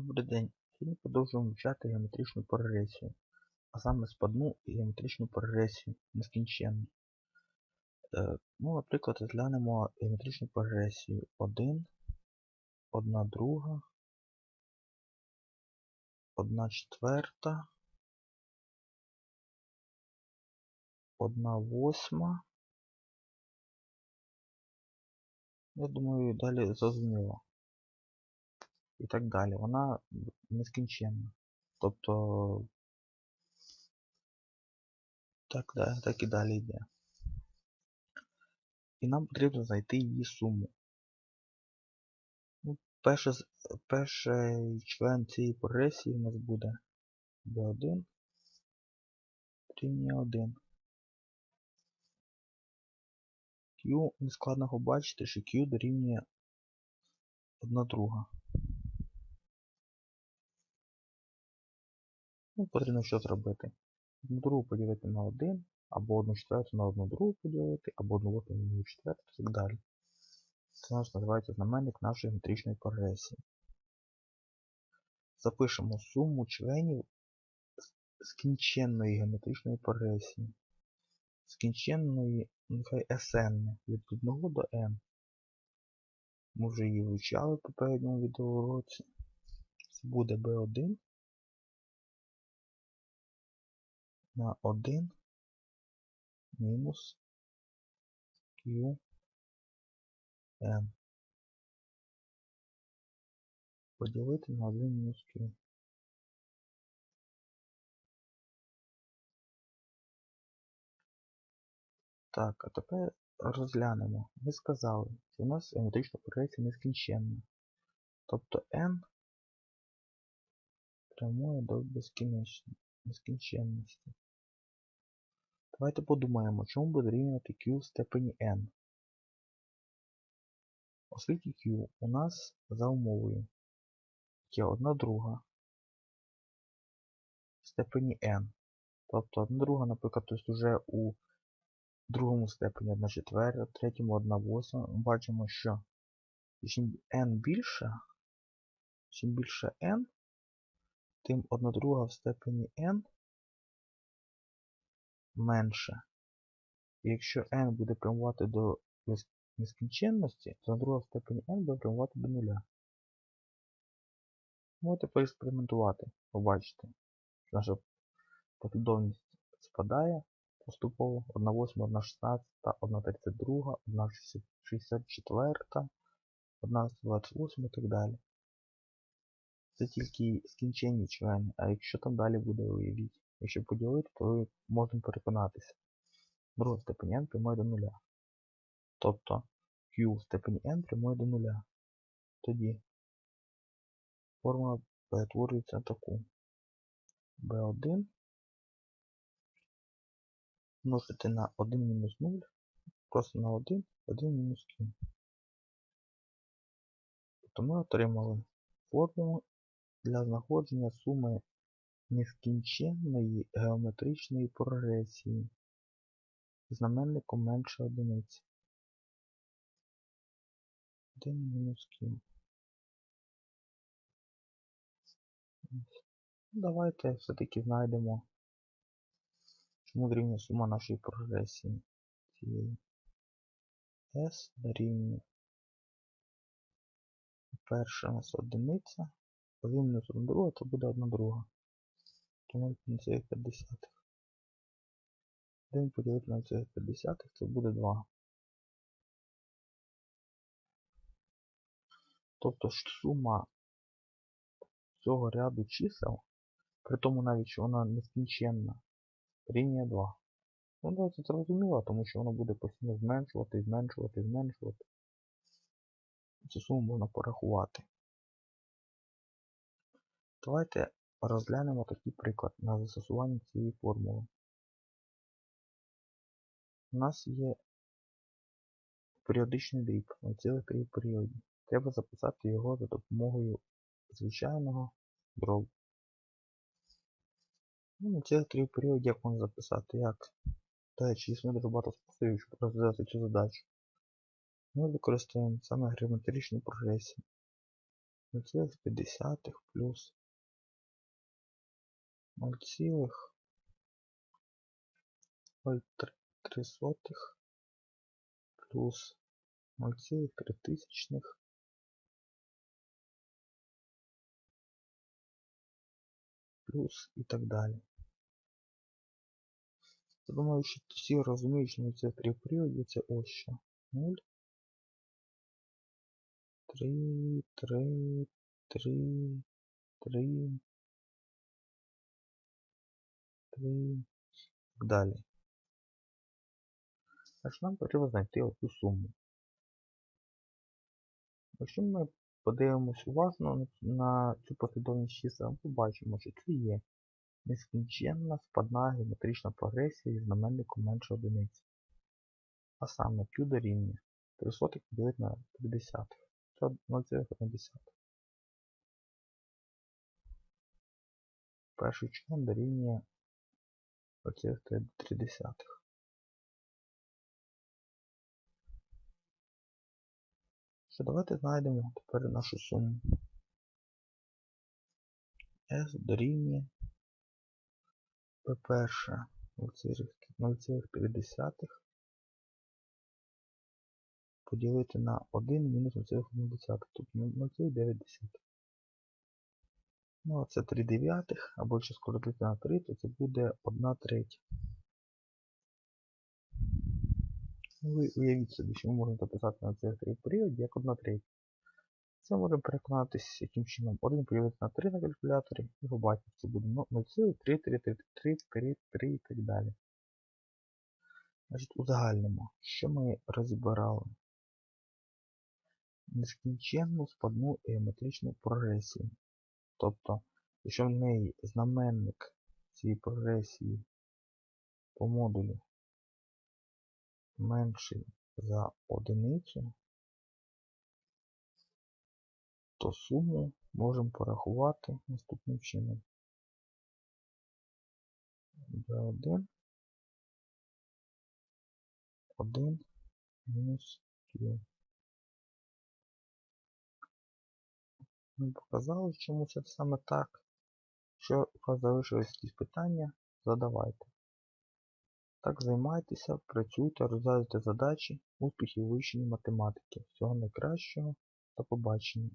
Добрий день. Сьогодні продовжуємо вивчати геометричну прогресію, а саме спадну і геометричну прогресію нескінченну. Е, ну, Наприклад, розглянемо геометричну прогресію 1, 1 друга, 1 четверта, 1 восьма. Я думаю, далі зрозуміло. І так далі. Вона нескінченна. Тобто так, да, так і далі йде. І нам потрібно знайти її суму. Ну, перше, перший член цієї прогресії у нас буде b1 рівня 1. Q нескладно побачити, що Q дорівнює 1 друга. Ну, потрібно що зробити? Одну другу поділити на 1, або 1 четверту на 1 другу поділити, або 1 восьму на 1 четверту і так далі. Це наш називається знаменник нашої геометричної прогресії. Запишемо суму членів скінченної геометричної прогресії. Скінченної, нехай SN від 1 до n. Ми вже її вивчали в попередньому відеоуроці. Це буде B1 на 1 мінус Q n поділити на 1 мінус Q. Так, а тепер розглянемо. Ми сказали, що у нас геометрична прогресія нескінченна. Тобто n прямує до безкінченності. Давайте подумаємо, чому буде рівняти Q в степені n. Оскільки Q у нас за умовою є одна друга в степені n. Тобто одна друга, наприклад, тобто вже у другому степені 1 четверта, в третьому 1 восьма. Ми бачимо, що чим n більше, чим більше n, тим 1 друга в степені n менше. Якщо n буде прямувати до нескінченності, то 1 друга степені n буде прямувати до нуля. Можете поекспериментувати, побачите, що наша послідовність спадає поступово 1 8, 1 16, 1 32, 1 64, 1 28 і так далі. Це тільки скінченні члени, а якщо там далі буде уявіть, якщо поділити, то ви можете переконатися. Друга степень n прямує до нуля. Тобто Q в степені n прямує до нуля. Тоді формула перетворюється на таку. B1 множити на 1 мінус 0, просто на 1, 1 мінус Q. Тобто ми отримали формулу для знаходження суми нескінченної геометричної прогресії знаменником менше одиниці. 1 мінус Q. Давайте все-таки знайдемо, чому дорівнює сума нашої прогресії цієї. S дорівнює перша у нас одиниця, 1 мінус 1 друга, то буде 1 друга. То 0,50. 1 поділити на 0,50 це буде 2. Тобто сума цього ряду чисел, при тому навіть, що вона нескінченна, рівня 2. Ну, да, це зрозуміло, тому що воно буде постійно зменшувати, зменшувати, зменшувати. Цю суму можна порахувати. Давайте розглянемо такий приклад на застосування цієї формули. У нас є періодичний дріб на цілих три періоді. Треба записати його за допомогою звичайного дробу. Ну, на цілих три періоді як можна записати? Як? Та існує дуже багато способів, щоб розв'язати цю задачу. Ми використовуємо саме геометричну прогресію. 0,5 плюс 0,03 плюс 0,3 тисячних плюс і так далі. Я думаю, що всі розуміють, що це три періоді це ось що. 0, 3, 3, 3, 3, 3 і так далі. Аж нам потрібно знайти оцю суму. Якщо ми подивимось уважно на, цю послідовність чисел, ми побачимо, що це є нескінченна спадна геометрична прогресія зі знаменником менше одиниці. А саме Q дорівнює 3 сотих поділити на 50. Це 0,1. Перший член дорівнює 0,3. Що, давайте знайдемо тепер нашу суму. S дорівнює P1 0,3 поділити на 1 мінус 0,1, тобто 0,9. Ну, це 3 дев'ятих, або якщо скоротити на 3, то це буде 1 третя. Ви уявіть собі, що ми можемо записати на цих три періоді як 1 третя. Це можемо переконатися яким чином. 1 поділити на 3 на калькуляторі і побачимо, це буде 0,333 і так далі. Значить, узагальнимо, що ми розібрали? Нескінченну складну геометричну прогресію. Тобто, якщо в неї знаменник цієї прогресії по модулю менший за одиницю, то суму можемо порахувати наступним чином. B1 1 мінус Q. Ми показали, чому це саме так. Якщо у вас залишились якісь питання, задавайте. Так займайтеся, працюйте, розв'язуйте задачі, успіхів у математики. Всього найкращого, до побачення.